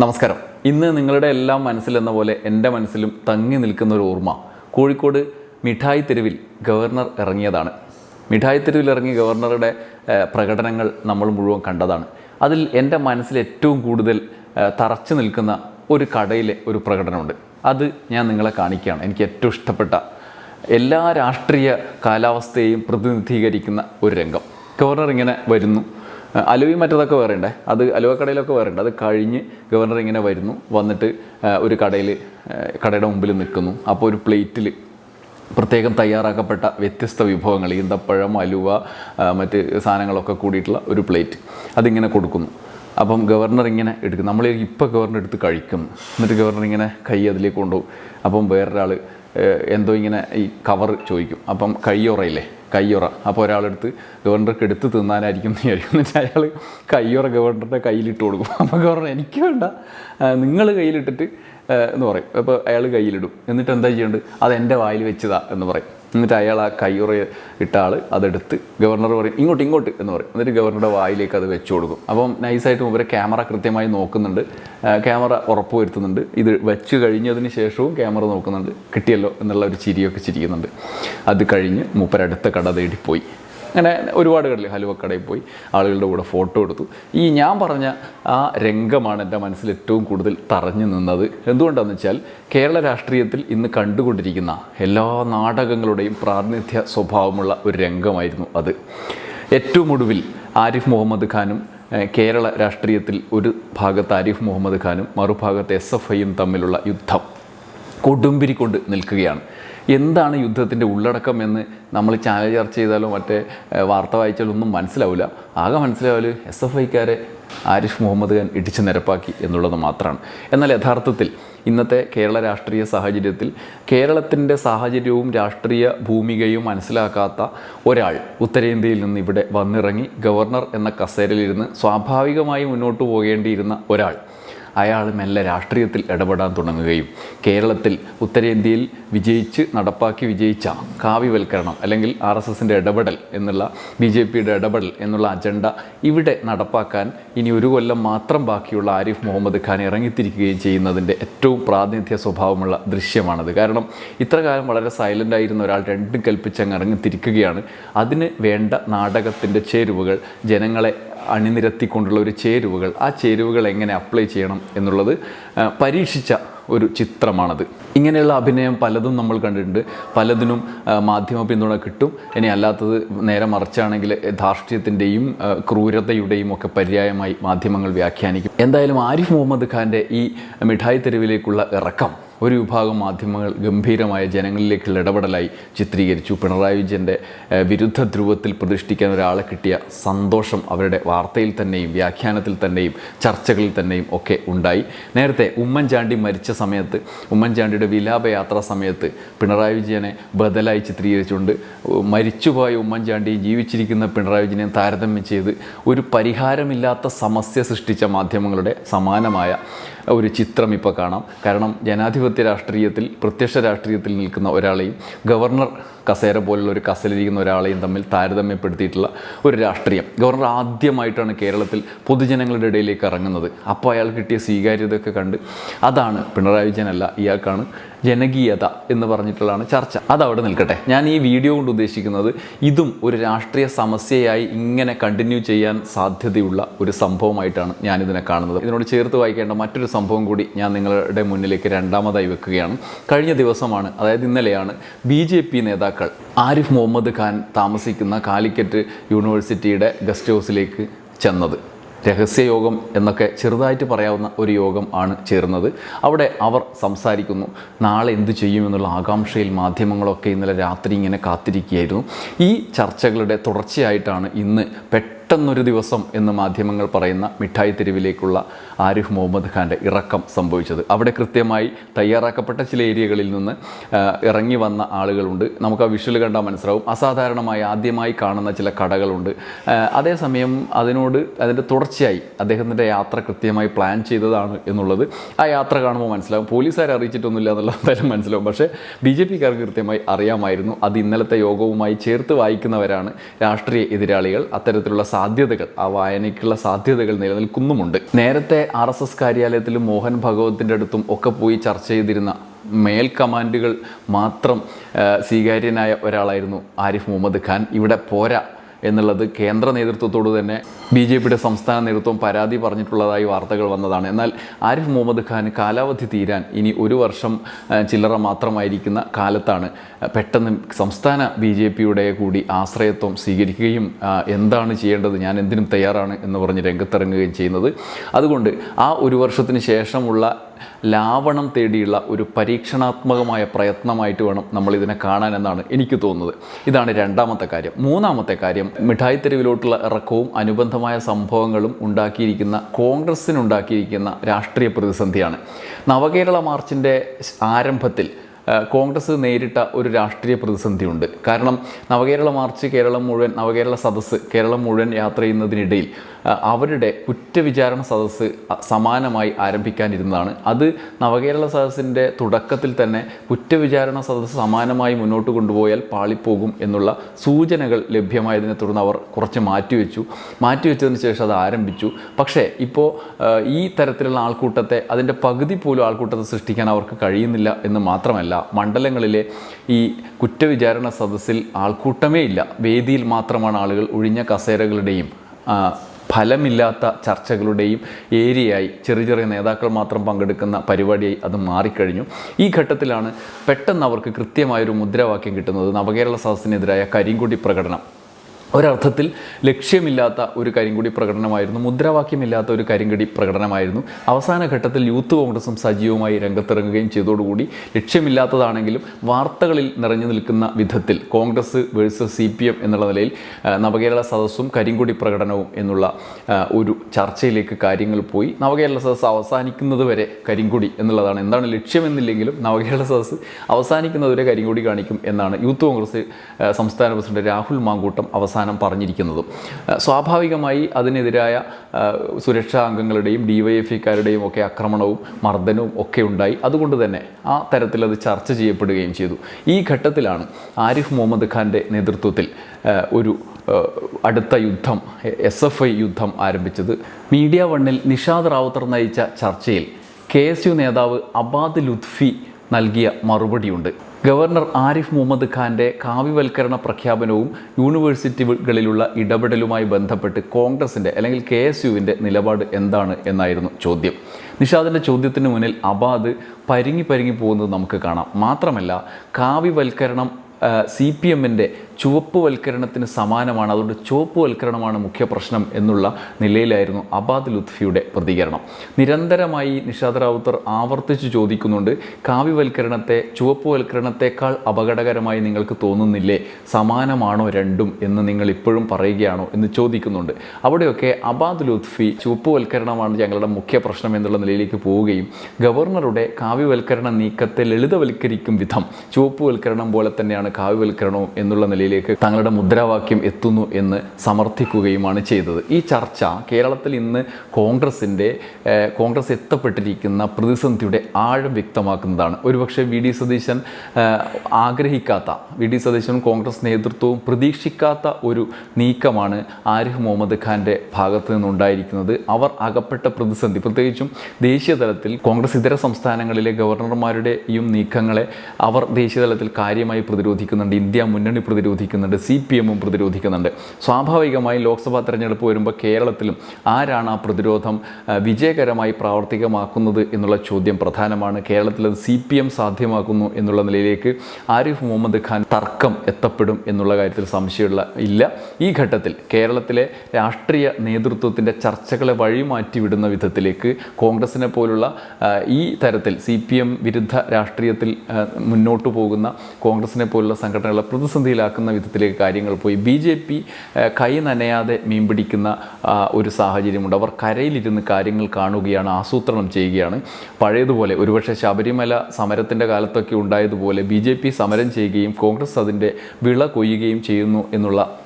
നമസ്കാരം. ഇന്ന് നിങ്ങളുടെ എല്ലാം മനസ്സിലെന്ന പോലെ എന്റെ മനസ്സിലും തങ്ങി നിൽക്കുന്ന ഒരു ഓർമ്മ. കോഴിക്കോട് മിഠായി തെരുവിൽ ഗവർണർ ഇറങ്ങിയതാണ്. മിഠായി തെരുവിൽ ഇറങ്ങിയ ഗവർണറുടെ പ്രകടനങ്ങൾ നമ്മൾ മുഴുവൻ കണ്ടതാണ്. അതിൽ എന്റെ മനസ്സിൽ ഏറ്റവും കൂടുതൽ തറച്ചു നിൽക്കുന്ന ഒരു കടയിലെ ഒരു പ്രകടനമുണ്ട്. അത് ഞാൻ നിങ്ങളെ കാണിക്കുകയാണ്. എനിക്ക് ഏറ്റവും ഇഷ്ടപ്പെട്ട എല്ലാ രാഷ്ട്രീയ കാലാവസ്ഥയെയും പ്രതിനിധീകരിക്കുന്ന ഒരു രംഗം. ഗവർണർ ഇങ്ങനെ വരുന്നു. അലുവയും മറ്റതൊക്കെ വേറെ ഉണ്ട് അത് അലുവ കടയിലൊക്കെ വേറെ ഉണ്ട് അത് കഴിഞ്ഞ് ഗവർണർ ഇങ്ങനെ വരുന്നു. വന്നിട്ട് ഒരു കടയിൽ കടയുടെ മുമ്പിൽ നിൽക്കുന്നു. അപ്പോൾ ഒരു പ്ലേറ്റിൽ പ്രത്യേകം തയ്യാറാക്കപ്പെട്ട വ്യത്യസ്ത വിഭവങ്ങൾ ഈന്തപ്പഴം അലുവ മറ്റ് സാധനങ്ങളൊക്കെ കൂടിയിട്ടുള്ള ഒരു പ്ലേറ്റ്. അതിങ്ങനെ കൊടുക്കുന്നു. അപ്പം ഗവർണർ ഇങ്ങനെ എടുക്കും നമ്മൾ ഇപ്പോൾ ഗവർണർ എടുത്ത് കഴിക്കും എന്നിട്ട് ഗവർണർ ഇങ്ങനെ കൈ അതിലേക്ക് കൊണ്ടുപോകും. അപ്പം വേറൊരാൾ എന്തോ ഇങ്ങനെ ഈ കവർ ചോദിക്കും. അപ്പം കയ്യുറയില്ലേ കയ്യുറ അപ്പോൾ ഒരാളെടുത്ത് ഗവർണർക്ക് എടുത്ത് തിന്നാനായിരിക്കും എന്ന് വിചാരിക്കും. എന്നിട്ട് അയാൾ കയ്യുറ ഗവർണറുടെ കയ്യിലിട്ട് കൊടുക്കും. അപ്പോൾ ഗവർണർ എനിക്ക് വേണ്ട. നിങ്ങൾ കയ്യിലിട്ടിട്ട് എന്ന് പറയും. അപ്പോൾ അയാൾ കയ്യിലിടും. എന്നിട്ട് എന്താ ചെയ്യേണ്ടത്? അത് എന്റെ വായിൽ വെച്ചതാ എന്ന് പറയും. എന്നിട്ട് അയാൾ ആ കയ്യുറ ഇട്ട ആൾ അതെടുത്ത് ഗവർണർ പറയും ഇങ്ങോട്ട് ഇങ്ങോട്ട് എന്ന് പറയും. എന്നിട്ട് ഗവർണറുടെ വായിലേക്ക് അത് വെച്ചു കൊടുക്കും. അപ്പം നൈസായിട്ട് മുമ്പ് ക്യാമറ കൃത്യമായി നോക്കുന്നുണ്ട്. ക്യാമറ ഉറപ്പ് വരുത്തുന്നുണ്ട്. ഇത് വെച്ച് കഴിഞ്ഞതിന് ശേഷവും ക്യാമറ നോക്കുന്നുണ്ട്. കിട്ടിയല്ലോ എന്നുള്ള ഒരു ചിരിയൊക്കെ ചിരിക്കുന്നുണ്ട്. അത് കഴിഞ്ഞ് മൂപ്പരടുത്ത കട തേടി പോയി അങ്ങനെ ഒരുപാട് കടയിൽ ഹലുവക്കടയിൽ കടയിൽ പോയി ആളുകളുടെ കൂടെ ഫോട്ടോ എടുത്തു. ഈ ഞാൻ പറഞ്ഞ ആ രംഗമാണ് എന്റെ മനസ്സിൽ ഏറ്റവും കൂടുതൽ തറഞ്ഞു നിന്നത്. എന്തുകൊണ്ടാണെന്ന് വെച്ചാൽ കേരള രാഷ്ട്രീയത്തിൽ ഇന്ന് കണ്ടുകൊണ്ടിരിക്കുന്ന എല്ലാ നാടകങ്ങളുടെയും പ്രാതിനിധ്യ സ്വഭാവമുള്ള ഒരു രംഗമായിരുന്നു അത്. ഏറ്റവും ഒടുവിൽ ആരിഫ് മുഹമ്മദ് ഖാനും കേരള രാഷ്ട്രീയത്തിൽ ഒരു ഭാഗത്ത് ആരിഫ് മുഹമ്മദ് ഖാനും മറുഭാഗത്ത് എസ് എഫ് ഐയും തമ്മിലുള്ള യുദ്ധം കൊടുമ്പിരിക്കൊണ്ട് നിൽക്കുകയാണ്. എന്താണ് യുദ്ധത്തിന്റെ ഉള്ളടക്കം എന്ന് നമ്മൾ ചാനൽ ചർച്ച ചെയ്താലോ മറ്റേ വാർത്ത വായിച്ചാലോ ഒന്നും മനസ്സിലാവില്ല. ആകെ മനസ്സിലാവില്ല എസ് എഫ് ഐക്കാരെ ആരിഫ് മുഹമ്മദ് ഖാൻ ഇടിച്ചു നിരപ്പാക്കി എന്നുള്ളത് മാത്രമാണ് എന്നാൽ യഥാർത്ഥത്തിൽ ഇന്നത്തെ കേരള രാഷ്ട്രീയ സാഹചര്യത്തിൽ കേരളത്തിന്റെ സാഹചര്യവും രാഷ്ട്രീയ ഭൂമികയും മനസ്സിലാക്കാത്ത ഒരാൾ ഉത്തരേന്ത്യയിൽ നിന്ന് ഇവിടെ വന്നിറങ്ങി ഗവർണർ എന്ന കസേരയിലിരുന്ന് സ്വാഭാവികമായി മുന്നോട്ട് പോകേണ്ടിയിരുന്ന ഒരാൾ അയാൾ മെല്ലെ രാഷ്ട്രീയത്തിൽ ഇടപെടാൻ തുടങ്ങുകയും കേരളത്തിൽ ഉത്തരേന്ത്യയിൽ വിജയിച്ച് നടപ്പാക്കി വിജയിച്ച കാവ്യവൽക്കരണം അല്ലെങ്കിൽ ആർ എസ് എസിന്റെ ഇടപെടൽ എന്നുള്ള ബി ജെ പിയുടെ ഇടപെടൽ എന്നുള്ള അജണ്ട ഇവിടെ നടപ്പാക്കാൻ ഇനി ഒരു കൊല്ലം മാത്രം ബാക്കിയുള്ള ആരിഫ് മുഹമ്മദ് ഖാൻ ഇറങ്ങിത്തിരിക്കുകയും ചെയ്യുന്നതിന്റെ ഏറ്റവും പ്രാതിനിധ്യ സ്വഭാവമുള്ള ദൃശ്യമാണത്. കാരണം ഇത്രകാലം വളരെ സൈലന്റ് ആയിരുന്ന ഒരാൾ രണ്ടും കൽപ്പിച്ചങ്ങ് ഇറങ്ങിത്തിരിക്കുകയാണ്. അതിന് വേണ്ട നാടകത്തിന്റെ ചേരുവകൾ ജനങ്ങളെ അണിനിരത്തിക്കൊണ്ടുള്ള ഒരു ചേരുവകൾ. ആ ചേരുവകൾ എങ്ങനെ അപ്ലൈ ചെയ്യണം എന്നുള്ളത് പരീക്ഷിച്ച ഒരു ചിത്രമാണത്. ഇങ്ങനെയുള്ള അഭിനയം പലതും നമ്മൾ കണ്ടിട്ടുണ്ട്. പലതിനും മാധ്യമ പിന്തുണ കിട്ടും. ഇനി അല്ലാത്തത് നേരെ മറിച്ചാണെങ്കിൽ ധാർഷ്ട്യത്തിന്റെയും ക്രൂരതയുടെയും ഒക്കെ പര്യായമായി മാധ്യമങ്ങൾ വ്യാഖ്യാനിക്കും. എന്തായാലും ആരിഫ് മുഹമ്മദ് ഖാന്റെ ഈ മിഠായി തെരുവിലേക്കുള്ള ഇറക്കം ഒരു വിഭാഗം മാധ്യമങ്ങൾ ഗംഭീരമായ ജനങ്ങളിലേക്കുള്ള ഇടപെടലായി ചിത്രീകരിച്ചു. പിണറായി വിജയന്റെ വിരുദ്ധ ധ്രുവത്തിൽ പ്രതിഷ്ഠിക്കാൻ ഒരാളെ കിട്ടിയ സന്തോഷം അവരുടെ വാർത്തയിൽ തന്നെയും വ്യാഖ്യാനത്തിൽ തന്നെയും ചർച്ചകളിൽ തന്നെയും ഒക്കെ ഉണ്ടായി. നേരത്തെ ഉമ്മൻചാണ്ടി മരിച്ച സമയത്ത് ഉമ്മൻചാണ്ടിയുടെ വിലാപയാത്രാ സമയത്ത് പിണറായി വിജയനെ ബദലായി ചിത്രീകരിച്ചുകൊണ്ട് മരിച്ചുപോയ ഉമ്മൻചാണ്ടി ജീവിച്ചിരിക്കുന്ന പിണറായി വിജയനെ താരതമ്യം ചെയ്ത് ഒരു പരിഹാരമില്ലാത്ത സമസ്യ സൃഷ്ടിച്ച മാധ്യമങ്ങളുടെ സമാനമായ ഒരു ചിത്രം ഇപ്പോൾ കാണാം. കാരണം ജനാധിപത്യ രാഷ്ട്രീയത്തിൽ പ്രത്യക്ഷ രാഷ്ട്രീയത്തിൽ നിൽക്കുന്ന ഒരാളെയും ഗവർണർ കസേര പോലുള്ള ഒരു കസലിരിക്കുന്ന ഒരാളെയും തമ്മിൽ താരതമ്യപ്പെടുത്തിയിട്ടുള്ള ഒരു രാഷ്ട്രീയം. ഗവർണർ ആദ്യമായിട്ടാണ് കേരളത്തിൽ പൊതുജനങ്ങളുടെ ഇടയിലേക്ക് ഇറങ്ങുന്നത്. അപ്പോൾ അയാൾ കിട്ടിയ സ്വീകാര്യതയൊക്കെ കണ്ട് അതാണ് പിണറായി വിജയനല്ല ഇയാൾക്കാണ് ജനകീയത എന്ന് പറഞ്ഞിട്ടുള്ളതാണ് ചർച്ച. അതവിടെ നിൽക്കട്ടെ. ഞാൻ ഈ വീഡിയോ കൊണ്ട് ഉദ്ദേശിക്കുന്നത് ഇതും ഒരു രാഷ്ട്രീയ സമസ്യയായി ഇങ്ങനെ കണ്ടിന്യൂ ചെയ്യാൻ സാധ്യതയുള്ള ഒരു സംഭവമായിട്ടാണ് ഞാനിതിനെ കാണുന്നത്. ഇതിനോട് ചേർത്ത് വായിക്കേണ്ട മറ്റൊരു സംഭവം കൂടി ഞാൻ നിങ്ങളുടെ മുന്നിലേക്ക് രണ്ടാമതായി വെക്കുകയാണ്. കഴിഞ്ഞ ദിവസമാണ് അതായത് ഇന്നലെയാണ് ബി പി നേതാക്കൾ. ആരിഫ് മുഹമ്മദ് ഖാൻ താമസിക്കുന്ന കാലിക്കറ്റ് യൂണിവേഴ്സിറ്റിയുടെ ഗസ്റ്റ് ഹൗസിലേക്ക് ചെന്നത്. രഹസ്യയോഗം എന്നൊക്കെ ചെറുതായിട്ട് പറയാവുന്ന ഒരു യോഗം ആണ് ചേർന്നത്. അവിടെ അവർ സംസാരിക്കുന്നു. നാളെ എന്തു ചെയ്യുമെന്നുള്ള ആകാംക്ഷയിൽ മാധ്യമങ്ങളൊക്കെ ഇന്നലെ രാത്രി ഇങ്ങനെ കാത്തിരിക്കുകയായിരുന്നു. ഈ ചർച്ചകളുടെ തുടർച്ചയായിട്ടാണ് ഇന്ന് പെട്ടെന്നൊരു ദിവസം എന്ന് മാധ്യമങ്ങൾ പറയുന്ന മിഠായി തെരുവിലേക്കുള്ള ആരിഫ് മുഹമ്മദ് ഖാന്റെ ഇറക്കം സംഭവിച്ചത്. അവിടെ കൃത്യമായി തയ്യാറാക്കപ്പെട്ട ചില ഏരിയകളിൽ നിന്ന് ഇറങ്ങി വന്ന ആളുകളുണ്ട്. നമുക്ക് ആ വിഷ്വൽ കണ്ടാൽ മനസ്സിലാവും. അസാധാരണമായി ആദ്യമായി കാണുന്ന ചില കടകളുണ്ട്. അതേസമയം അതിനോട് അതിന്റെ തുടർച്ചയായി അദ്ദേഹത്തിന്റെ യാത്ര കൃത്യമായി പ്ലാൻ ചെയ്തതാണ് എന്നുള്ളത് ആ യാത്ര കാണുമ്പോൾ മനസ്സിലാവും. പോലീസുകാരെ അറിയിച്ചിട്ടൊന്നുമില്ല എന്നുള്ള എന്തായാലും മനസ്സിലാവും. പക്ഷേ ബി ജെ പിക്കാർക്ക് കൃത്യമായി അറിയാമായിരുന്നു. അത് ഇന്നലത്തെ യോഗവുമായി ചേർത്ത് വായിക്കുന്നവരാണ് രാഷ്ട്രീയ എതിരാളികൾ. അത്തരത്തിലുള്ള സാധ്യതകൾ ആ വായനയ്ക്കുള്ള സാധ്യതകൾ നിലനിൽക്കുന്നുമുണ്ട്. നേരത്തെ ആർ എസ് എസ് കാര്യാലയത്തിലും മോഹൻ ഭഗവത്തിന്റെ അടുത്തും ഒക്കെ പോയി ചർച്ച ചെയ്തിരുന്ന മേൽ കമാൻഡുകൾ മാത്രം സ്വീകാര്യനായ ഒരാളായിരുന്നു ആരിഫ് മുഹമ്മദ് ഖാൻ. ഇവിടെ പോരാ. എന്നുള്ളത് കേന്ദ്ര നേതൃത്വത്തോട് തന്നെ ബി ജെ പിയുടെ സംസ്ഥാന നേതൃത്വം പരാതി പറഞ്ഞിട്ടുള്ളതായി വാർത്തകൾ വന്നതാണ്. എന്നാൽ ആരിഫ് മുഹമ്മദ് ഖാൻ കാലാവധി തീരാൻ ഇനി ഒരു വർഷം ചില്ലറ മാത്രമായിരിക്കുന്ന കാലത്താണ്. പെട്ടെന്ന് സംസ്ഥാന ബി ജെ പിയുടെ കൂടി ആശ്രയത്വം സ്വീകരിക്കുകയും എന്താണ് ചെയ്യേണ്ടത് ഞാൻ എന്തിനും തയ്യാറാണ് എന്ന് പറഞ്ഞ് രംഗത്തിറങ്ങുകയും ചെയ്യുന്നത്. അതുകൊണ്ട് ആ ഒരു വർഷത്തിന് ശേഷമുള്ള ലാവണം തേടിയുള്ള ഒരു പരീക്ഷണാത്മകമായ പ്രയത്നമായിട്ട് വേണം നമ്മൾ ഇതിനെ കാണാൻ എന്നാണ് എനിക്ക് തോന്നുന്നത്. ഇതാണ് രണ്ടാമത്തെ കാര്യം. മൂന്നാമത്തെ കാര്യം മിഠായി തെരുവിലോട്ടുള്ള ഇറക്കവും അനുബന്ധമായ സംഭവങ്ങളും ഉണ്ടാക്കിയിരിക്കുന്ന കോൺഗ്രസ്സിനുണ്ടാക്കിയിരിക്കുന്ന രാഷ്ട്രീയ പ്രതിസന്ധിയാണ്. നവകേരള മാർച്ചിന്റെ ആരംഭത്തിൽ കോൺഗ്രസ് നേരിട്ട ഒരു രാഷ്ട്രീയ പ്രതിസന്ധിയുണ്ട്. കാരണം നവകേരള മാർച്ച് കേരളം മുഴുവൻ നവകേരള സദസ്സ് കേരളം മുഴുവൻ യാത്ര ചെയ്യുന്നതിനിടയിൽ അവരുടെ കുറ്റവിചാരണ സദസ്സ് സമാനമായി ആരംഭിക്കാനിരുന്നതാണ്. അത് നവകേരള സദസ്സിന്റെ തുടക്കത്തിൽ തന്നെ കുറ്റവിചാരണ സദസ്സ് സമാനമായി മുന്നോട്ട് കൊണ്ടുപോയാൽ പാളിപ്പോകും എന്നുള്ള സൂചനകൾ ലഭ്യമായതിനെ തുടർന്ന് അവർ കുറച്ച് മാറ്റിവെച്ചു. മാറ്റിവെച്ചതിന് ശേഷം അത് ആരംഭിച്ചു. പക്ഷേ ഇപ്പോൾ ഈ തരത്തിലുള്ള ആൾക്കൂട്ടത്തെ അതിന്റെ പകുതി പോലും ആൾക്കൂട്ടത്തെ സൃഷ്ടിക്കാൻ അവർക്ക് കഴിയുന്നില്ല എന്ന് മാത്രമല്ല മണ്ഡലങ്ങളിലെ ഈ കുറ്റവിചാരണ സദസ്സിൽ ആൾക്കൂട്ടമേ ഇല്ല. വേദിയിൽ മാത്രമാണ് ആളുകൾ ഒഴിഞ്ഞ കസേരകളുടെയും ഫലമില്ലാത്ത ചർച്ചകളുടെയും ഏരിയയായി ചെറിയ ചെറിയ നേതാക്കൾ മാത്രം പങ്കെടുക്കുന്ന പരിപാടിയായി അത് മാറിക്കഴിഞ്ഞു. ഈ ഘട്ടത്തിലാണ് പെട്ടെന്ന് അവർക്ക് കൃത്യമായൊരു മുദ്രാവാക്യം കിട്ടുന്നത്. നവകേരള സദസ്സിനെതിരായ കരിങ്കുടി പ്രകടനം. ഒരർത്ഥത്തിൽ ലക്ഷ്യമില്ലാത്ത ഒരു കരിങ്കൊടി പ്രകടനമായിരുന്നു മുദ്രാവാക്യമില്ലാത്ത ഒരു കരിങ്കൊടി പ്രകടനമായിരുന്നു. അവസാന ഘട്ടത്തിൽ യൂത്ത് കോൺഗ്രസും സജീവമായി രംഗത്തിറങ്ങുകയും ചെയ്തതോടുകൂടി ലക്ഷ്യമില്ലാത്തതാണെങ്കിലും വാർത്തകളിൽ നിറഞ്ഞു നിൽക്കുന്ന വിധത്തിൽ Congress versus C P M എന്നുള്ള നിലയിൽ നവകേരള സദസ്സും കരിങ്കൊടി പ്രകടനവും എന്നുള്ള ഒരു ചർച്ചയിലേക്ക് കാര്യങ്ങൾ പോയി. നവകേരള സദസ്സ് അവസാനിക്കുന്നത് വരെ കരിങ്കൊടി എന്നുള്ളതാണ്. എന്താണ് ലക്ഷ്യമെന്നില്ലെങ്കിലും നവകേരള സദസ്സ് അവസാനിക്കുന്നതുവരെ കരിങ്കൊടി കാണിക്കും എന്നാണ് യൂത്ത് കോൺഗ്രസ് സംസ്ഥാന പ്രസിഡന്റ് രാഹുൽ മാങ്കൂട്ടം അവസാനം പറഞ്ഞിരിക്കുന്നതും. സ്വാഭാവികമായി അതിനെതിരായ സുരക്ഷാ അംഗങ്ങളുടെയും ഡിവൈഎഫ്ഐക്കാരുടെയും ഒക്കെ ആക്രമണവും മർദ്ദനവും ഒക്കെ ഉണ്ടായി. അതുകൊണ്ട് തന്നെ ആ തരത്തിൽ അത് ചർച്ച ചെയ്യപ്പെടുകയും ചെയ്തു. ഈ ഘട്ടത്തിലാണ് ആരിഫ് മുഹമ്മദ് ഖാന്റെ നേതൃത്വത്തിൽ ഒരു അടുത്ത യുദ്ധം എസ് എഫ് ഐ യുദ്ധം ആരംഭിച്ചത്. മീഡിയ വണ്ണിൽ നിഷാദ് റാവുത്തർ നയിച്ച ചർച്ചയിൽ കെ എസ് യു നേതാവ് അബാദ് ലുത്ഫി നൽകിയ മറുപടിയുണ്ട്. ഗവർണർ ആരിഫ് മുഹമ്മദ് ഖാന്റെ കാവ്യവൽക്കരണ പ്രഖ്യാപനവും യൂണിവേഴ്സിറ്റികളിലുള്ള ഇടപെടലുമായി ബന്ധപ്പെട്ട് കോൺഗ്രസിന്റെ അല്ലെങ്കിൽ കെ എസ് യുവിന്റെ നിലപാട് എന്താണ് എന്നായിരുന്നു ചോദ്യം. നിഷാദിന്റെ ചോദ്യത്തിന് മുന്നിൽ അബാദ് പരിങ്ങി പരിങ്ങി പോകുന്നത് നമുക്ക് കാണാം. മാത്രമല്ല കാവ്യവൽക്കരണം സി പി എമ്മിന്റെ ചുവപ്പുവൽക്കരണത്തിന് സമാനമാണ്. അതുകൊണ്ട് ചുവപ്പുവൽക്കരണമാണ് മുഖ്യ പ്രശ്നം എന്നുള്ള നിലയിലായിരുന്നു അബാദ് ലുത്ഫിയുടെ പ്രതികരണം. നിരന്തരമായി നിഷാദ് റാവുത്തർ ആവർത്തിച്ച് ചോദിക്കുന്നുണ്ട് കാവ്യവൽക്കരണത്തെ ചുവപ്പുവൽക്കരണത്തെക്കാൾ അപകടകരമായി നിങ്ങൾക്ക് തോന്നുന്നില്ലേ? സമാനമാണോ രണ്ടും എന്ന് നിങ്ങൾ ഇപ്പോഴും പറയുകയാണോ? എന്ന് ചോദിക്കുന്നുണ്ട്. അവിടെയൊക്കെ അബാദ് ലുത്ഫി ചുവപ്പുവൽക്കരണമാണ് ഞങ്ങളുടെ മുഖ്യ പ്രശ്നം എന്നുള്ള നിലയിലേക്ക് പോവുകയും ഗവർണറുടെ കാവ്യവൽക്കരണ നീക്കത്തെ ലളിതവൽക്കരിക്കും വിധം ചുവപ്പുവൽക്കരണം പോലെ തന്നെയാണ് കാവ്യവൽക്കരണവും എന്നുള്ള നിലയിലേക്ക് തങ്ങളുടെ മുദ്രാവാക്യം എത്തുന്നു എന്ന് സമർത്ഥിക്കുകയുമാണ് ചെയ്തത്. ഈ ചർച്ച കേരളത്തിൽ ഇന്ന് കോൺഗ്രസിന്റെ കോൺഗ്രസ് എത്തപ്പെട്ടിരിക്കുന്ന പ്രതിസന്ധിയുടെ ആഴം വ്യക്തമാക്കുന്നതാണ്. ഒരുപക്ഷെ വി ഡി സതീശൻ ആഗ്രഹിക്കാത്ത വി ഡി സതീശനും കോൺഗ്രസ് നേതൃത്വവും പ്രതീക്ഷിക്കാത്ത ഒരു നീക്കമാണ് ആരിഫ് മുഹമ്മദ് ഖാന്റെ ഭാഗത്ത് നിന്നുണ്ടായിരിക്കുന്നത്. അവർ അകപ്പെട്ട പ്രതിസന്ധി പ്രത്യേകിച്ചും ദേശീയ തലത്തിൽ കോൺഗ്രസ് ഇതര സംസ്ഥാനങ്ങളിലെ ഗവർണർമാരുടെയും നീക്കങ്ങളെ അവർ ദേശീയ തലത്തിൽ കാര്യമായി പ്രതിരോധിക്കുന്നുണ്ട്. ഇന്ത്യ മുന്നണി പ്രതിരോധിക്കുന്നുണ്ട് സി പി എമ്മും പ്രതിരോധിക്കുന്നുണ്ട്. സ്വാഭാവികമായി ലോക്സഭാ തെരഞ്ഞെടുപ്പ് വരുമ്പോൾ കേരളത്തിലും ആരാണ് ആ പ്രതിരോധം വിജയകരമായി പ്രാവർത്തികമാക്കുന്നത് എന്നുള്ള ചോദ്യം പ്രധാനമാണ്. കേരളത്തിൽ അത് സി പി എം സാധ്യമാക്കുന്നു എന്നുള്ള നിലയിലേക്ക് ആരിഫ് മുഹമ്മദ് ഖാൻ തർക്കം എത്തപ്പെടും എന്നുള്ള കാര്യത്തിൽ സംശയമുള്ള ഇല്ല. ഈ ഘട്ടത്തിൽ കേരളത്തിലെ രാഷ്ട്രീയ നേതൃത്വത്തിന്റെ ചർച്ചകളെ വഴിമാറ്റി വിടുന്ന വിധത്തിലേക്ക് കോൺഗ്രസിനെ പോലുള്ള ഈ തരത്തിൽ സി പി എം വിരുദ്ധ രാഷ്ട്രീയത്തിൽ മുന്നോട്ട് പോകുന്ന കോൺഗ്രസിനെ പോലുള്ള സംഘടനകളെ പ്രതിസന്ധിയിലാക്കുന്ന വിധത്തിലേക്ക് കാര്യങ്ങൾ പോയി. ബി ജെ പി കൈ നനയാതെ മീൻ പിടിക്കുന്ന ഒരു സാഹചര്യമുണ്ട്. അവർ കരയിലിരുന്ന് കാര്യങ്ങൾ കാണുകയാണ് ആസൂത്രണം ചെയ്യുകയാണ്. പഴയതുപോലെ ഒരുപക്ഷെ ശബരിമല സമരത്തിന്റെ കാലത്തൊക്കെ ഉണ്ടായതുപോലെ ബി ജെ പി സമരം ചെയ്യുകയും കോൺഗ്രസ് അതിന്റെ വിള കൊയ്യുകയും ചെയ്യുന്നു എന്നുള്ള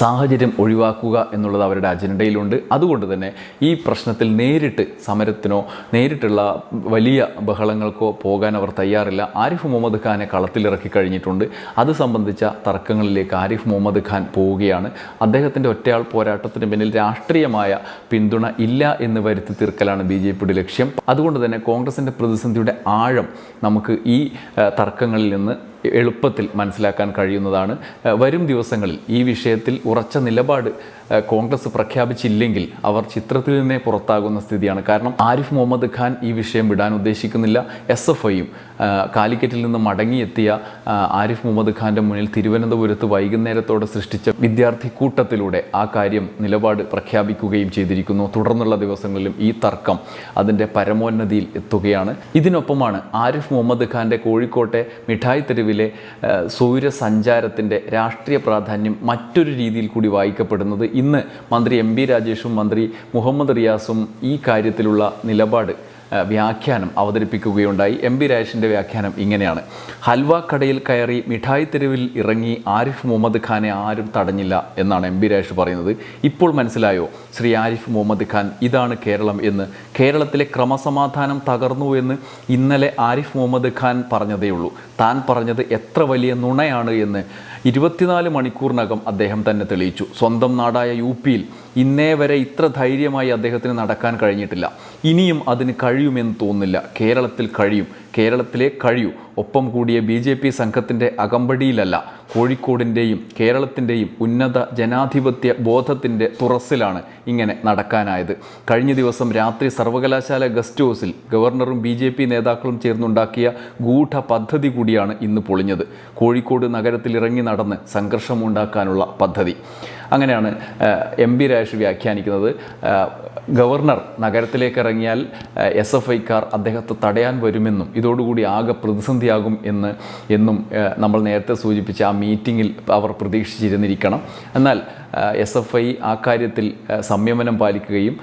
സാഹചര്യം ഒഴിവാക്കുക എന്നുള്ളത് അവരുടെ അജണ്ടയിലുണ്ട്. അതുകൊണ്ട് തന്നെ ഈ പ്രശ്നത്തിൽ നേരിട്ട് സമരത്തിനോ നേരിട്ടുള്ള വലിയ ബഹളങ്ങൾക്കോ പോകാൻ അവർ തയ്യാറില്ല. ആരിഫ് മുഹമ്മദ് ഖാനെ കളത്തിലിറക്കി കഴിഞ്ഞിട്ടുണ്ട്. അത് സംബന്ധിച്ച തർക്കങ്ങളിലേക്ക് ആരിഫ് മുഹമ്മദ് ഖാൻ പോവുകയാണ്. അദ്ദേഹത്തിന്റെ ഒറ്റയാൾ പോരാട്ടത്തിന് പിന്നിൽ രാഷ്ട്രീയമായ പിന്തുണ ഇല്ല എന്ന് വരുത്തി തീർക്കലാണ് ബി ജെ പിയുടെ ലക്ഷ്യം. അതുകൊണ്ട് തന്നെ കോൺഗ്രസിന്റെ പ്രതിസന്ധിയുടെ ആഴം നമുക്ക് ഈ തർക്കങ്ങളിൽ നിന്ന് എളുപ്പത്തിൽ മനസ്സിലാക്കാൻ കഴിയുന്നതാണ്. വരും ദിവസങ്ങളിൽ ഈ വിഷയത്തിൽ ഉറച്ച നിലപാട് കോൺഗ്രസ് പ്രഖ്യാപിച്ചില്ലെങ്കിൽ അവർ ചിത്രത്തിൽ നിന്നേ പുറത്താകുന്ന സ്ഥിതിയാണ്. കാരണം ആരിഫ് മുഹമ്മദ് ഖാൻ ഈ വിഷയം വിടാൻ ഉദ്ദേശിക്കുന്നില്ല. എസ് എഫ് ഐയും കാലിക്കറ്റിൽ നിന്ന് മടങ്ങിയെത്തിയ ആരിഫ് മുഹമ്മദ് ഖാന്റെ മുന്നിൽ തിരുവനന്തപുരത്ത് വൈകുന്നേരത്തോടെ സൃഷ്ടിച്ച വിദ്യാർത്ഥി കൂട്ടത്തിലൂടെ ആ കാര്യം നിലപാട് പ്രഖ്യാപിക്കുകയും ചെയ്തിരിക്കുന്നു. തുടർന്നുള്ള ദിവസങ്ങളിലും ഈ തർക്കം അതിന്റെ പരമോന്നതിയിൽ എത്തുകയാണ്. ഇതിനൊപ്പമാണ് ആരിഫ് മുഹമ്മദ് ഖാന്റെ കോഴിക്കോട്ടെ മിഠായി തെരുവിലെ സൂര്യസഞ്ചാരത്തിന്റെ രാഷ്ട്രീയ പ്രാധാന്യം മറ്റൊരു രീതിയിൽ കൂടി വായിക്കപ്പെടുന്നത്. ഇന്ന് മന്ത്രി എം ബി രാജേഷും മന്ത്രി മുഹമ്മദ് റിയാസും ഈ കാര്യത്തിലുള്ള നിലപാട് വ്യാഖ്യാനം അവതരിപ്പിക്കുകയുണ്ടായി. എം ബി രാജേഷിന്റെ വ്യാഖ്യാനം ഇങ്ങനെയാണ്. ഹൽവ കടയിൽ കയറി മിഠായി തെരുവിൽ ഇറങ്ങി ആരിഫ് മുഹമ്മദ് ഖാനെ ആരും തടഞ്ഞില്ല എന്നാണ് എം ബി രാജേഷ് പറയുന്നത്. ഇപ്പോൾ മനസ്സിലായോ? ശ്രീ ആരിഫ് മുഹമ്മദ് ഖാൻ ഇതാണ് കേരളം എന്ന്. കേരളത്തിലെ ക്രമസമാധാനം തകർന്നു എന്ന് ഇന്നലെ ആരിഫ് മുഹമ്മദ് ഖാൻ പറഞ്ഞതേയുള്ളൂ. താൻ പറഞ്ഞത് എത്ര വലിയ നുണയാണ് എന്ന്. ഇരുപത്തിനാല് മണിക്കൂറിനകം അദ്ദേഹം തന്നെ തെളിയിച്ചു. സ്വന്തം നാടായ യു പിയിൽ ഇന്നേ വരെ ഇത്ര ധൈര്യമായി അദ്ദേഹത്തിന് നടക്കാൻ കഴിഞ്ഞിട്ടില്ല. ഇനിയും അതിന് കഴിയുമെന്ന് തോന്നുന്നില്ല. കേരളത്തിൽ കഴിയും. കേരളത്തിലെ കഴിയൂ. ഒപ്പം കൂടിയ ബി ജെ പി സംഘത്തിന്റെ അകമ്പടിയിലല്ല. കോഴിക്കോടിന്റെയും കേരളത്തിന്റെയും ഉന്നത ജനാധിപത്യ ബോധത്തിന്റെ തുറസ്സിലാണ് ഇങ്ങനെ നടക്കാനായത്. കഴിഞ്ഞ ദിവസം രാത്രി സർവകലാശാല ഗസ്റ്റ് ഹൗസിൽ ഗവർണറും ബി ജെ പി നേതാക്കളും ചേർന്നുണ്ടാക്കിയ ഗൂഢ പദ്ധതി കൂടിയാണ് ഇന്ന് പൊളിഞ്ഞത്. കോഴിക്കോട് നഗരത്തിൽ ഇറങ്ങി നടന്ന് സംഘർഷമുണ്ടാക്കാനുള്ള പദ്ധതി. അങ്ങനെയാണ് എം ബി രാജേഷ് വ്യാഖ്യാനിക്കുന്നത്. ഗവർണർ നഗരത്തിലേക്ക് ഇറങ്ങിയാൽ എസ് എഫ് ഐക്കാർ അദ്ദേഹത്തെ തടയാൻ വരുമെന്നും ഇതോടുകൂടി ആകെ പ്രതിസന്ധിയാകും എന്ന് എന്നും നമ്മൾ നേരത്തെ സൂചിപ്പിച്ച ആ മീറ്റിങ്ങിൽ അവർ പ്രതീക്ഷിച്ചിരുന്നിരിക്കണം. എന്നാൽ എസ് എഫ് ഐ ആ കാര്യത്തിൽ സംയമനം പാലിക്കുകയും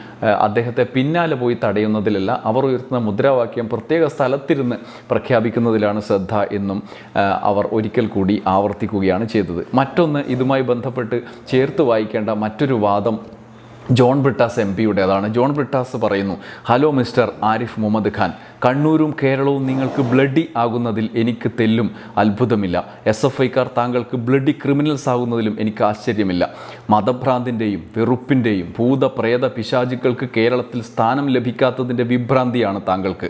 അദ്ദേഹത്തെ പിന്നാലെ പോയി തടയുന്നതിലല്ല അവർ ഉയർത്തുന്ന മുദ്രാവാക്യം പ്രത്യേക സ്ഥലത്തിരുന്ന് പ്രഖ്യാപിക്കുന്നതിലാണ് ശ്രദ്ധ എന്നും അവർ ഒരിക്കൽ കൂടി ആവർത്തിക്കുകയാണ് ചെയ്തത്. മറ്റൊന്ന് ഇതുമായി ബന്ധപ്പെട്ട് ചേർത്ത് വായിക്കേണ്ട മറ്റൊരു വാദം ജോൺ ബ്രിട്ടാസ് എം പിയുടേതാണ്. ജോൺ ബ്രിട്ടാസ് പറയുന്നു ഹലോ മിസ്റ്റർ ആരിഫ് മുഹമ്മദ് ഖാൻ കണ്ണൂരും കേരളവും നിങ്ങൾക്ക് ബ്ലഡി ആകുന്നതിൽ എനിക്ക് തെല്ലും അത്ഭുതമില്ല. എസ് എഫ് ഐക്കാർ താങ്കൾക്ക് ബ്ലഡി ക്രിമിനൽസ് ആകുന്നതിലും എനിക്ക് ആശ്ചര്യമില്ല. മതഭ്രാന്തിന്റെയും വെറുപ്പിന്റെയും ഭൂത പ്രേത പിശാചുക്കൾക്ക് കേരളത്തിൽ സ്ഥാനം ലഭിക്കാത്തതിന്റെ വിഭ്രാന്തിയാണ് താങ്കൾക്ക്.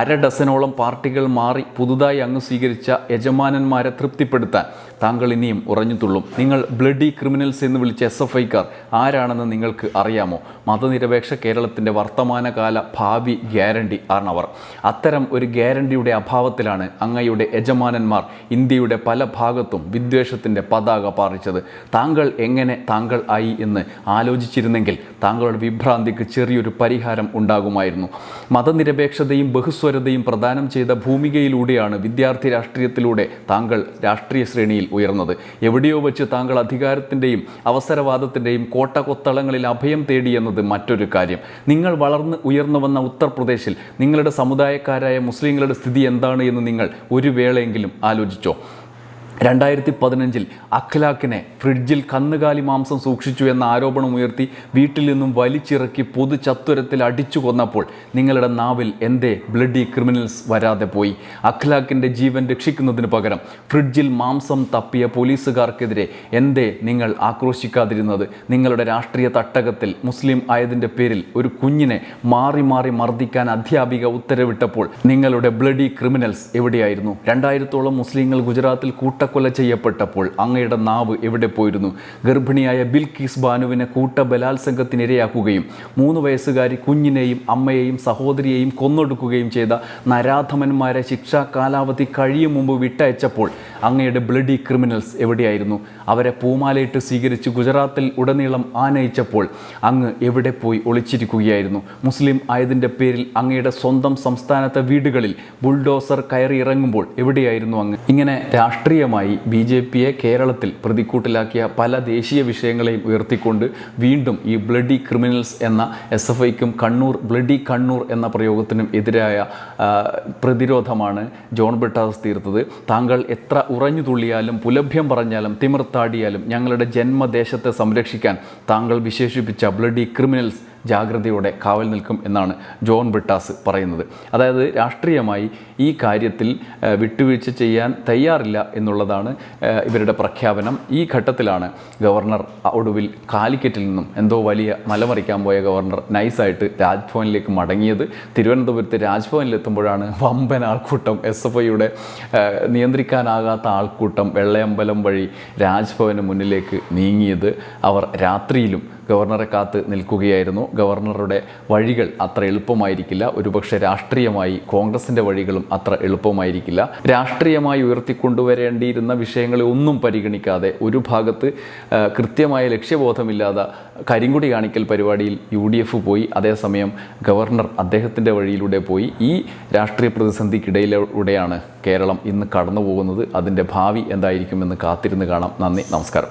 അര ഡസനോളം പാർട്ടികൾ മാറി പുതുതായി അങ്ങ് സ്വീകരിച്ച യജമാനന്മാരെ തൃപ്തിപ്പെടുത്താൻ താങ്കൾ ഇനിയും ഉറഞ്ഞുതുള്ളും നിങ്ങൾ ബ്ലഡി ക്രിമിനൽസ് എന്ന് വിളിച്ച എസ് എഫ് ഐക്കാർ ആരാണെന്ന് നിങ്ങൾക്ക് അറിയാമോ? മതനിരപേക്ഷ കേരളത്തിന്റെ വർത്തമാനകാല ഭാവി ഗ്യാരണ്ടി ആണവർ അത്തരം ഒരു ഗ്യാരണ്ടിയുടെ അഭാവത്തിലാണ് അങ്ങയുടെ യജമാനന്മാർ ഇന്ത്യയുടെ പല ഭാഗത്തും വിദ്വേഷത്തിന്റെ പതാക പാറിച്ചത്. താങ്കൾ എങ്ങനെ താങ്കൾ ആയി എന്ന് ആലോചിച്ചിരുന്നെങ്കിൽ താങ്കളുടെ വിഭ്രാന്തിക്ക് ചെറിയൊരു പരിഹാരം ഉണ്ടാകുമായിരുന്നു. മതനിരപേക്ഷതയും ബഹുസ്വരതയും പ്രദാനം ചെയ്ത ഭൂമികയിലൂടെയാണ് വിദ്യാർത്ഥി രാഷ്ട്രീയത്തിലൂടെ താങ്കൾ രാഷ്ട്രീയ ശ്രേണിയിൽ ഉയർന്നത്. എവിടെയോ വെച്ച് താങ്കൾ അധികാരത്തിന്റെയും അവസരവാദത്തിന്റെയും കോട്ടകൊത്തളങ്ങളിൽ അഭയം തേടിയെന്നത് മറ്റൊരു കാര്യം. നിങ്ങൾ വളർന്ന് ഉയർന്നു വന്ന ഉത്തർപ്രദേശിൽ നിങ്ങളുടെ സമുദായക്കാരായ മുസ്ലിങ്ങളുടെ സ്ഥിതി എന്താണ് എന്ന് നിങ്ങൾ ഒരു വേളയെങ്കിലും ആലോചിച്ചോ? രണ്ടായിരത്തി പതിനഞ്ചിൽ അഖ്ലാഖിനെ ഫ്രിഡ്ജിൽ കന്നുകാലി മാംസം സൂക്ഷിച്ചു എന്ന ആരോപണം ഉയർത്തി വീട്ടിൽ നിന്നും വലിച്ചിറക്കി പൊതു ചത്തുരത്തിൽ അടിച്ചു കൊന്നപ്പോൾ നിങ്ങളുടെ നാവിൽ എന്തേ ബ്ലഡി ക്രിമിനൽസ് വരാതെ പോയി? അഖ്ലാഖിന്റെ ജീവൻ രക്ഷിക്കുന്നതിന് പകരം ഫ്രിഡ്ജിൽ മാംസം തപ്പിയ പോലീസുകാർക്കെതിരെ എന്തേ നിങ്ങൾ ആക്രോശിക്കാതിരുന്നത്? നിങ്ങളുടെ രാഷ്ട്രീയ തട്ടകത്തിൽ മുസ്ലിം ആയതിന്റെ പേരിൽ ഒരു കുഞ്ഞിനെ മാറി മാറി മർദ്ദിക്കാൻ അധ്യാപിക ഉത്തരവിട്ടപ്പോൾ നിങ്ങളുടെ ബ്ലഡി ക്രിമിനൽസ് എവിടെയായിരുന്നു? രണ്ടായിരത്തോളം മുസ്ലിങ്ങൾ ഗുജറാത്തിൽ കൂട്ടക്കൊല ചെയ്യപ്പെട്ടപ്പോൾ അങ്ങയുടെ നാവ് എവിടെ പോയിരുന്നു? ഗർഭിണിയായ ബിൽക്കീസ് ബാനുവിനെ കൂട്ട ബലാത്സംഗത്തിനിരയാക്കുകയും മൂന്ന് വയസ്സുകാരി കുഞ്ഞിനെയും അമ്മയെയും സഹോദരിയെയും കൊന്നൊടുക്കുകയും ചെയ്ത നരാധമന്മാരെ ശിക്ഷാ കാലാവധി കഴിയും മുമ്പ് വിട്ടയച്ചപ്പോൾ അങ്ങയുടെ ബ്ലഡി ക്രിമിനൽസ് എവിടെയായിരുന്നു? അവരെ പൂമാലയിട്ട് സ്വീകരിച്ച് ഗുജറാത്തിൽ ഉടനീളം ആനയിച്ചപ്പോൾ അങ്ങ് എവിടെ പോയി ഒളിച്ചിരിക്കുകയായിരുന്നു. മുസ്ലിം ആയതിന്റെ പേരിൽ അങ്ങയുടെ സ്വന്തം സംസ്ഥാനത്തെ വീടുകളിൽ ബുൾഡോസർ കയറി ഇറങ്ങുമ്പോൾ എവിടെയായിരുന്നു അങ്ങ്? ഇങ്ങനെ രാഷ്ട്രീയമായി ബി ജെ പിയെ കേരളത്തിൽ പ്രതിക്കൂട്ടിലാക്കിയ പല ദേശീയ വിഷയങ്ങളെയും ഉയർത്തിക്കൊണ്ട് വീണ്ടും ഈ ബ്ലഡി ക്രിമിനൽസ് എന്ന എസ് എഫ് ഐക്കും കണ്ണൂർ ബ്ലഡി കണ്ണൂർ എന്ന പ്രയോഗത്തിനും എതിരായ പ്രതിരോധമാണ് ജോൺ ബ്രിട്ടാസ് തീർത്തത്. താങ്കൾ എത്ര ഉറഞ്ഞു തുള്ളിയാലും പുലഭ്യം പറഞ്ഞാലും തിമിർത്ത വേട്ടയാടിയാലും ഞങ്ങളുടെ ജന്മദേശത്തെ സംരക്ഷിക്കാൻ താങ്കൾ വിശേഷിപ്പിച്ച ബ്ലഡി ക്രിമിനൽസ് ജാഗ്രതയോടെ കാവൽ നിൽക്കും എന്നാണ് ജോൺ ബ്രിട്ടാസ് പറയുന്നത്. അതായത് രാഷ്ട്രീയമായി ഈ കാര്യത്തിൽ വിട്ടുവീഴ്ച ചെയ്യാൻ തയ്യാറില്ല എന്നുള്ളതാണ് ഇവരുടെ പ്രഖ്യാപനം. ഈ ഘട്ടത്തിലാണ് ഗവർണർ ഒടുവിൽ കാലിക്കറ്റിൽ നിന്നും എന്തോ വലിയ മലമറിക്കാൻ പോയ ഗവർണർ നൈസായിട്ട് രാജ്ഭവനിലേക്ക് മടങ്ങിയത്. തിരുവനന്തപുരത്ത് രാജ്ഭവനിലെത്തുമ്പോഴാണ് വമ്പൻ ആൾക്കൂട്ടം എസ് എഫ് ഐയുടെ നിയന്ത്രിക്കാനാകാത്ത ആൾക്കൂട്ടം വെള്ളയമ്പലം വഴി രാജ്ഭവന് മുന്നിലേക്ക് നീങ്ങിയത്. അവർ രാത്രിയിലും ഗവർണറെ കാത്ത് നിൽക്കുകയായിരുന്നു. ഗവർണറുടെ വഴികൾ അത്ര എളുപ്പമായിരിക്കില്ല. ഒരുപക്ഷെ രാഷ്ട്രീയമായി കോൺഗ്രസിന്റെ വഴികളും അത്ര എളുപ്പമായിരിക്കില്ല. രാഷ്ട്രീയമായി ഉയർത്തിക്കൊണ്ടുവരേണ്ടിയിരുന്ന വിഷയങ്ങളെ ഒന്നും പരിഗണിക്കാതെ ഒരു ഭാഗത്ത് കൃത്യമായ ലക്ഷ്യബോധമില്ലാതെ കരിങ്കുടി കാണിക്കൽ പരിപാടിയിൽ യു ഡി എഫ് പോയി. അതേസമയം ഗവർണർ അദ്ദേഹത്തിന്റെ വഴിയിലൂടെ പോയി. ഈ രാഷ്ട്രീയ പ്രതിസന്ധിക്കിടയിലൂടെയാണ് കേരളം ഇന്ന് കടന്നു പോകുന്നത് അതിന്റെ ഭാവി എന്തായിരിക്കുമെന്ന് കാത്തിരുന്ന് കാണാം. നന്ദി. നമസ്കാരം.